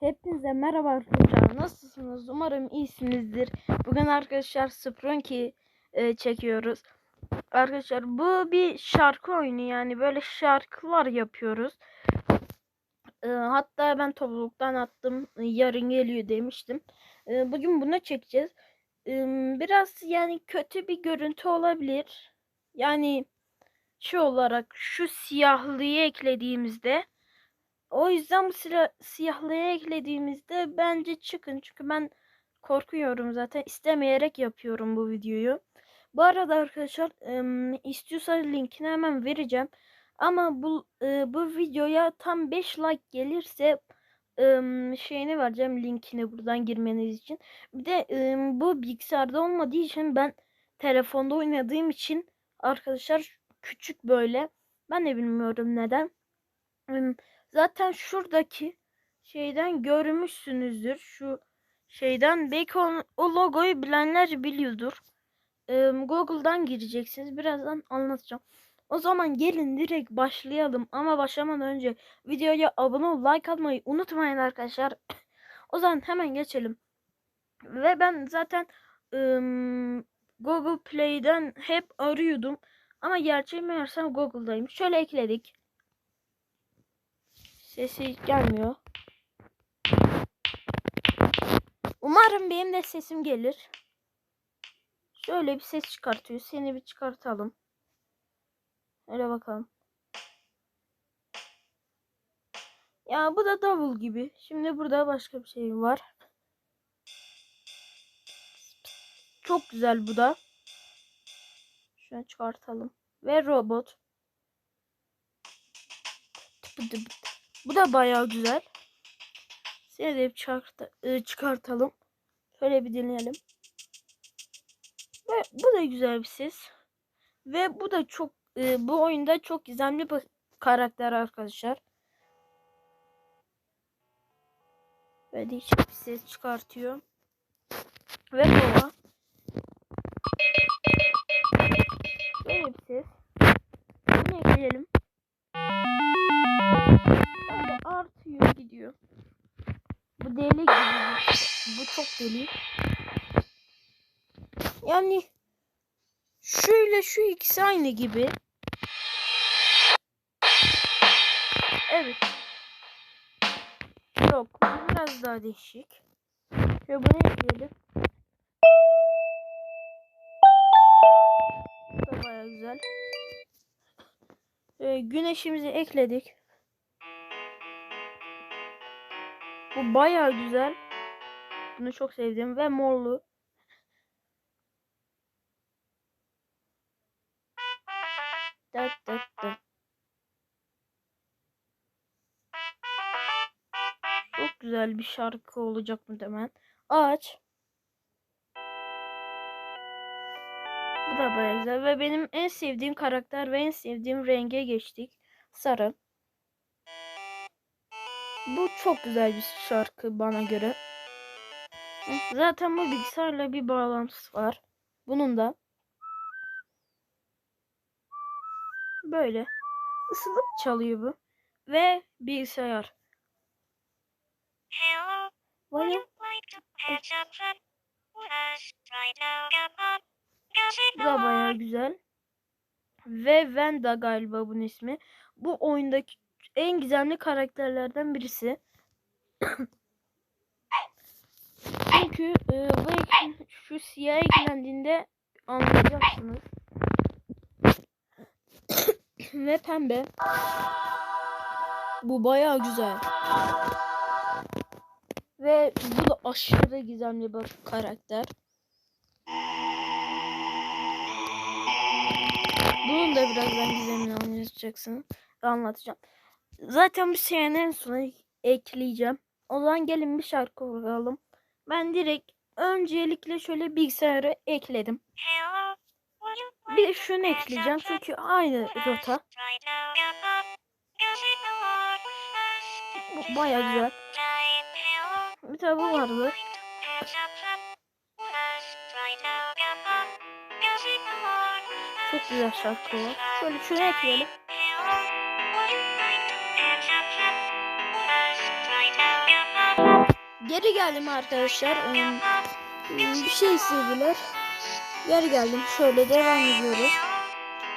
Hepinize merhaba arkadaşlar. Nasılsınız? Umarım iyisinizdir. Bugün arkadaşlar Sprunky e, çekiyoruz. Arkadaşlar bu bir şarkı oyunu yani böyle şarkılar yapıyoruz. E, hatta ben topluluktan attım. Yarın geliyor demiştim. E, bugün bunu çekeceğiz. E, biraz yani kötü bir görüntü olabilir. Yani şu olarak şu siyahlıyı eklediğimizde o yüzden bu sila- siyahlıya eklediğimizde bence çıkın. Çünkü ben korkuyorum zaten. istemeyerek yapıyorum bu videoyu. Bu arada arkadaşlar ım, istiyorsanız linkini hemen vereceğim. Ama bu e, bu videoya tam 5 like gelirse şeyini vereceğim linkini buradan girmeniz için. Bir de ım, bu bilgisayarda olmadığı için ben telefonda oynadığım için arkadaşlar küçük böyle. Ben de bilmiyorum neden. Im, Zaten şuradaki şeyden görmüşsünüzdür. Şu şeyden belki o, o logoyu bilenler biliyordur. Ee, Google'dan gireceksiniz. Birazdan anlatacağım. O zaman gelin direkt başlayalım. Ama başlamadan önce videoya abone ol, like atmayı unutmayın arkadaşlar. o zaman hemen geçelim. Ve ben zaten ım, Google Play'den hep arıyordum. Ama gerçeği meğersem Google'dayım. Şöyle ekledik. Sesi gelmiyor. Umarım benim de sesim gelir. Şöyle bir ses çıkartıyor. Seni bir çıkartalım. Öyle bakalım. Ya bu da double gibi. Şimdi burada başka bir şey var. Çok güzel bu da. Şunu çıkartalım. Ve robot. Bu da bayağı güzel. Seni de bir çıkart e, çıkartalım. Şöyle bir dinleyelim. Ve bu da güzel bir ses. Ve bu da çok e, bu oyunda çok gizemli bir karakter arkadaşlar. Ve değişik bir ses çıkartıyor. Ve baba. Böyle bir ses. Yine ekleyelim. Deli. Yani şöyle şu ikisi aynı gibi. Evet. Yok. Biraz daha değişik. Ve bunu ekleyelim. Baya güzel. Ee, güneşimizi ekledik. Bu baya güzel. Bunu çok sevdim ve morlu. Dat, dat, dat. Çok güzel bir şarkı olacak mı demen. Ağaç. Bu da güzel ve benim en sevdiğim karakter ve en sevdiğim renge geçtik. Sarı. Bu çok güzel bir şarkı bana göre. Zaten bu bilgisayarla bir bağlantısı var. Bunun da. Böyle. Isılıp çalıyor bu. Ve bilgisayar. Hello, would Böyle you like to have some fun with us right now? Come on, cause it Bu da bayağı güzel. Ve Venda galiba bunun ismi. Bu oyundaki en gizemli karakterlerden birisi. Çünkü e, bu ek- şu siyah eklendiğinde anlayacaksınız. Ve pembe. Bu bayağı güzel. Ve bu da aşırı gizemli bir karakter. Bunun da birazdan gizemini anlatacaksın. Anlatacağım. Zaten bu şeyin en sona ekleyeceğim. O zaman gelin bir şarkı kuralım. Ben direkt öncelikle şöyle bilgisayarı ekledim. Bir şunu ekleyeceğim çünkü aynı rota. Bu baya güzel. Bir tane bu vardı. Çok güzel şarkı var. Şöyle şunu ekleyelim. Geri geldim arkadaşlar. Ee, bir şey istediler. Geri geldim. Şöyle devam ediyoruz.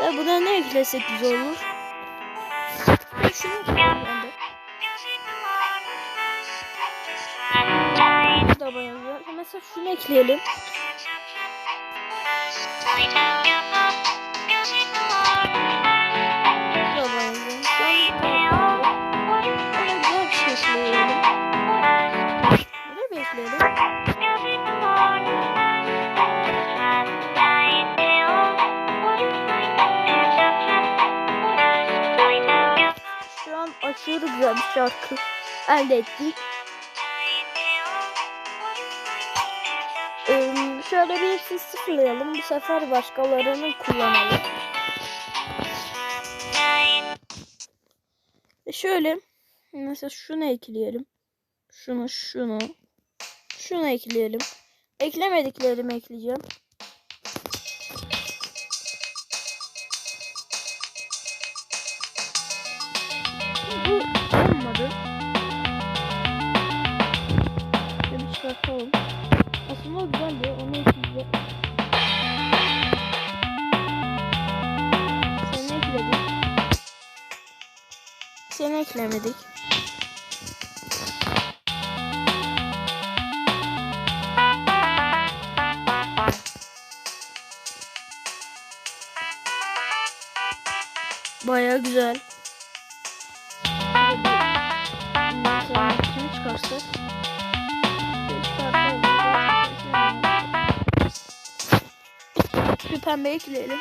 Ya buna ne eklesek güzel olur? Şunu da bayağı. Mesela şunu ekleyelim. Şarkı elde ettik. Ee, şöyle bir hepsini sıfırlayalım. Bu sefer başkalarının kullanalım. E şöyle mesela şunu ekleyelim. Şunu şunu. Şunu ekleyelim. Eklemediklerimi ekleyeceğim. Çıkartalım. Aslında güzeldi. Onu ekleyeceğim. Seni ekledik. Seni eklemedik. Baya güzel. Pembe ekleyelim.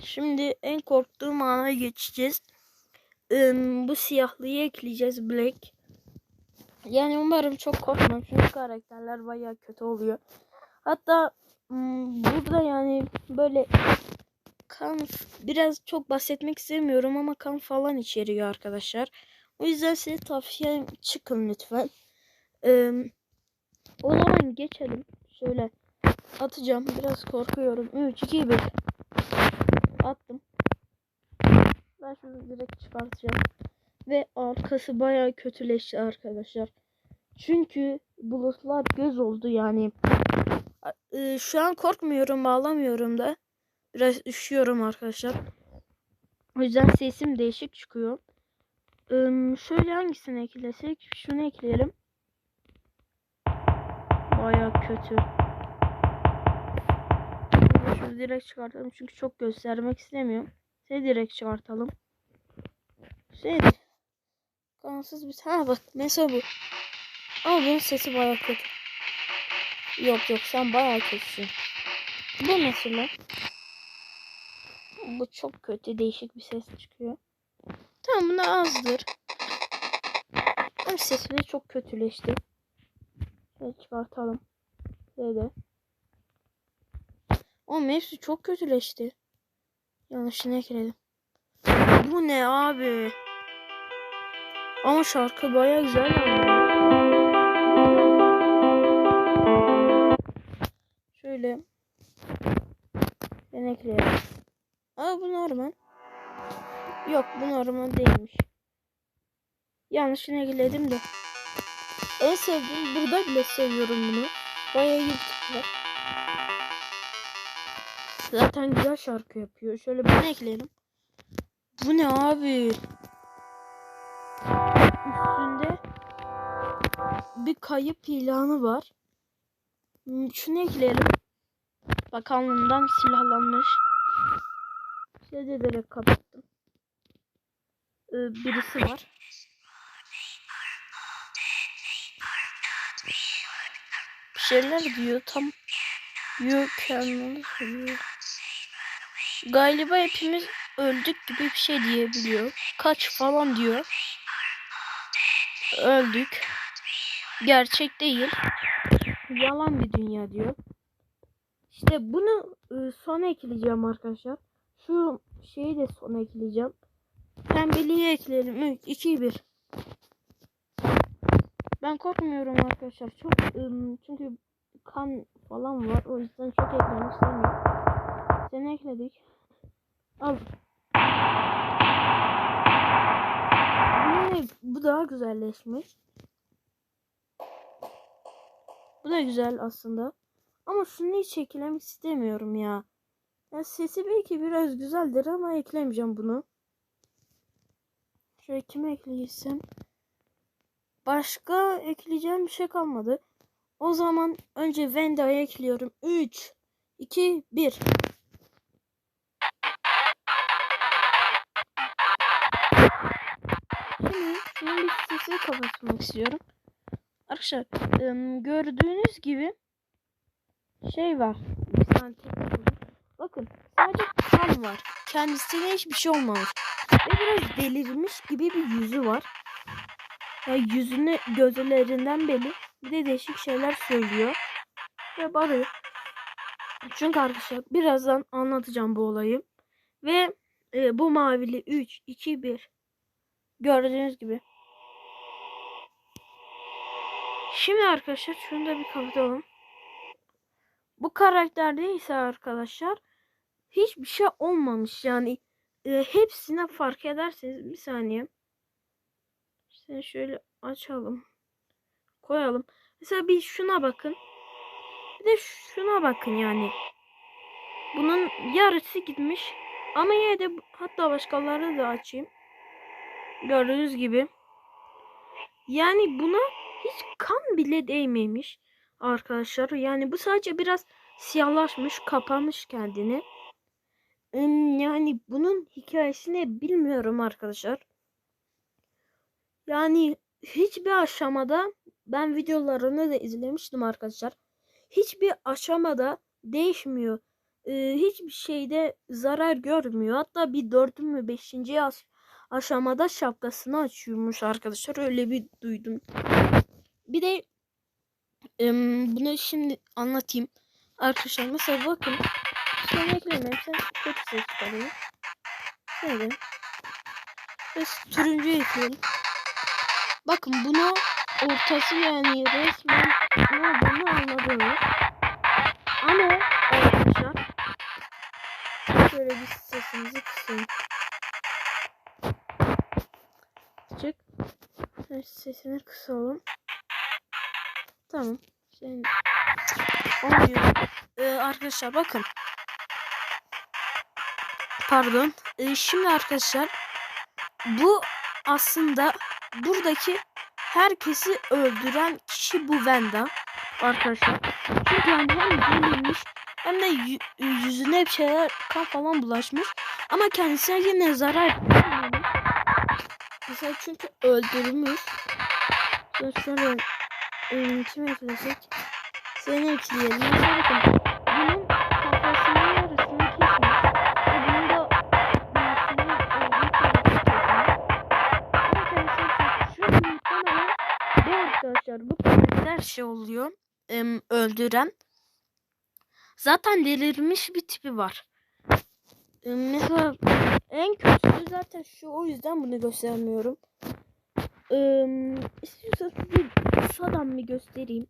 Şimdi en korktuğum ana geçeceğiz. Bu siyahlıyı ekleyeceğiz Black. Yani umarım çok korkmam çünkü karakterler baya kötü oluyor. Hatta burada yani böyle kan biraz çok bahsetmek istemiyorum ama kan falan içeriyor arkadaşlar. O yüzden size tavsiyem çıkın lütfen. O zaman geçelim. Şöyle atacağım. Biraz korkuyorum. 3, 2, 1. Attım. Ben şunu direkt çıkartacağım. Ve arkası bayağı kötüleşti arkadaşlar. Çünkü bulutlar göz oldu yani. E, Şu an korkmuyorum, ağlamıyorum da. Biraz üşüyorum arkadaşlar. O yüzden sesim değişik çıkıyor. Şöyle hangisini eklesek? Şunu ekleyelim. Bayağı kötü. Şunu direkt çıkartalım çünkü çok göstermek istemiyorum. Seni direkt çıkartalım. Şey kansız bir ha bak mesela bu. Ama bunun sesi bayağı kötü. Yok yok sen bayağı kötüsün. Bu mesela. Bu çok kötü değişik bir ses çıkıyor. Tamam buna azdır. Ama sesi çok kötüleşti. Şöyle çıkartalım. Şöyle. Oğlum hepsi çok kötüleşti. Yanlışını ekledim. Bu ne abi? Ama şarkı baya güzel. Şöyle. Ben ekleyelim. Aa bu normal. Yok bu normal değilmiş. Yanlışını ekledim de. En sevdiğim burada bile seviyorum bunu. Bayağı tip var. Zaten güzel şarkı yapıyor. Şöyle bunu ekleyelim. Bu ne abi? Üstünde bir kayıp ilanı var. Şunu ekleyelim. Bakanlığından silahlanmış. Şey de direkt kapattım. Ee, birisi var. Bir şeyler diyor tam You can. Galiba hepimiz öldük gibi bir şey diyebiliyor. Kaç falan diyor. Öldük. Gerçek değil. Yalan bir dünya diyor. İşte bunu e, sona ekleyeceğim arkadaşlar. Şu şeyi de sona ekleyeceğim. Pembeliği ekleyelim. 3, 2, 1. Ben korkmuyorum arkadaşlar. Çok çünkü kan falan var. O yüzden çok eklemek istemiyorum. Seni ekledik. Al. Bu daha güzelleşmiş. Bu da güzel aslında. Ama şunu hiç eklemek istemiyorum ya. Ya sesi belki biraz güzeldir ama eklemeyeceğim bunu. Şöyle kime ekleyeceğim? Başka ekleyeceğim bir şey kalmadı. O zaman önce Venda'ya ekliyorum. 3, 2, 1. Şimdi şunun bir sesini kapatmak istiyorum. Arkadaşlar gördüğünüz gibi şey var. Bir saniye. Bakın sadece kan var. Kendisine hiçbir şey olmamış. Ve biraz delirmiş gibi bir yüzü var. Yani yüzünü gözlerinden belli. Bir de değişik şeyler söylüyor. Ve bağırıyor. Çünkü arkadaşlar birazdan anlatacağım bu olayı. Ve e, bu mavili 3, 2, 1. Gördüğünüz gibi. Şimdi arkadaşlar şunu da bir kapatalım. Bu karakterde ise arkadaşlar hiçbir şey olmamış. Yani e, hepsine fark ederseniz bir saniye. İşte şöyle açalım. Koyalım. Mesela bir şuna bakın. Bir de şuna bakın yani. Bunun yarısı gitmiş. Ama yine de hatta başkalarını da açayım. Gördüğünüz gibi. Yani buna hiç kan bile değmemiş arkadaşlar. Yani bu sadece biraz siyahlaşmış, kapamış kendini. Yani bunun hikayesini bilmiyorum arkadaşlar. Yani hiçbir aşamada ben videolarını da izlemiştim arkadaşlar. Hiçbir aşamada değişmiyor. Ee, hiçbir şeyde zarar görmüyor. Hatta bir dördüncü mü beşinci aşamada şapkasını açıyormuş arkadaşlar. Öyle bir duydum. Bir de em, bunu şimdi anlatayım. Arkadaşlar mesela bakın. Sen eklemeyeyim. Sen kötü ses çıkarayım. Şöyle. Ve turuncu ekleyelim. Bakın bunu ortası yani resmen ne olduğunu anladınız. Ama arkadaşlar şöyle bir sesimizi kısayım. Çık. Sesini kısalım. Tamam. Şimdi olmuyor. Ee, arkadaşlar bakın. Pardon. Ee, şimdi arkadaşlar bu aslında buradaki herkesi öldüren kişi bu Venda arkadaşlar. Çünkü yani hem delirmiş hem de yü- yüzüne bir şeyler kan falan bulaşmış. Ama kendisine yine zarar vermemiş. Mesela çünkü öldürmüş. Şöyle ıı, kim eklesek? Seni ekleyelim. Bakın. Bunun kafasının yarısını kesmiş. Ve bunun da birisinin olduğu tarafı kesmiş. Şu muhtemelen bu arkadaşlar bu karakter şey oluyor. öldüren. Zaten delirmiş bir tipi var. Mesela en kötüsü zaten şu o yüzden bunu göstermiyorum. Em, istiyorsanız kısadan bir göstereyim.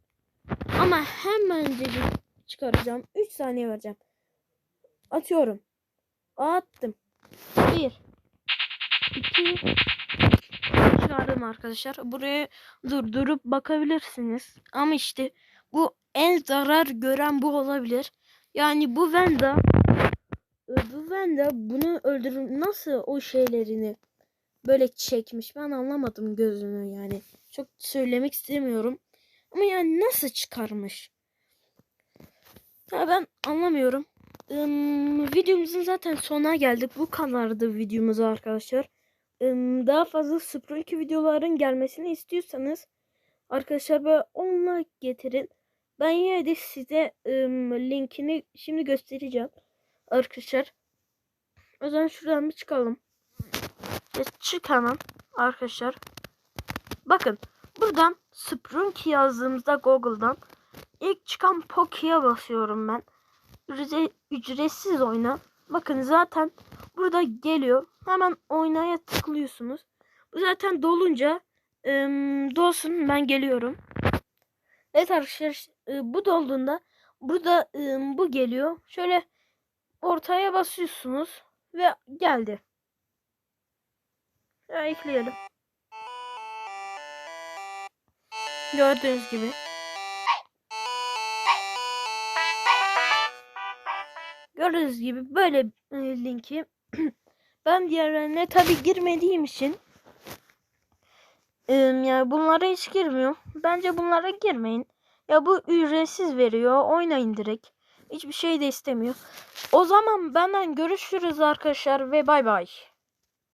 Ama hemencecik çıkaracağım. 3 saniye vereceğim. Atıyorum. Attım. 1 2 çıkardım arkadaşlar. Buraya durdurup bakabilirsiniz. Ama işte bu en zarar gören bu olabilir. Yani bu Venda e, bu Venda bunu öldürür nasıl o şeylerini böyle çekmiş ben anlamadım gözünü yani. Çok söylemek istemiyorum. Ama yani nasıl çıkarmış? Ya ben anlamıyorum. Im, videomuzun zaten sonuna geldik. Bu kadardı videomuz arkadaşlar. Im, daha fazla Sprunky videoların gelmesini istiyorsanız arkadaşlar böyle 10 like getirin. Ben yine de size ım, linkini şimdi göstereceğim. Arkadaşlar. O zaman şuradan bir çıkalım. Ya çıkalım arkadaşlar. Bakın buradan Sprunky yazdığımızda Google'dan ilk çıkan Poki'ye basıyorum ben. ücre- ücretsiz oyna. Bakın zaten burada geliyor. Hemen oynaya tıklıyorsunuz. Bu zaten dolunca ım, dolsun ben geliyorum. Evet arkadaşlar e, bu dolduğunda burada ım, bu geliyor. Şöyle ortaya basıyorsunuz ve geldi. Ya ekleyelim. Gördüğünüz gibi. Gördüğünüz gibi böyle e, linki ben diğerlerine tabi girmediğim için e, yani bunlara hiç girmiyorum. Bence bunlara girmeyin. Ya bu ücretsiz veriyor. Oynayın direkt. Hiçbir şey de istemiyor. O zaman benden görüşürüz arkadaşlar ve bay bay.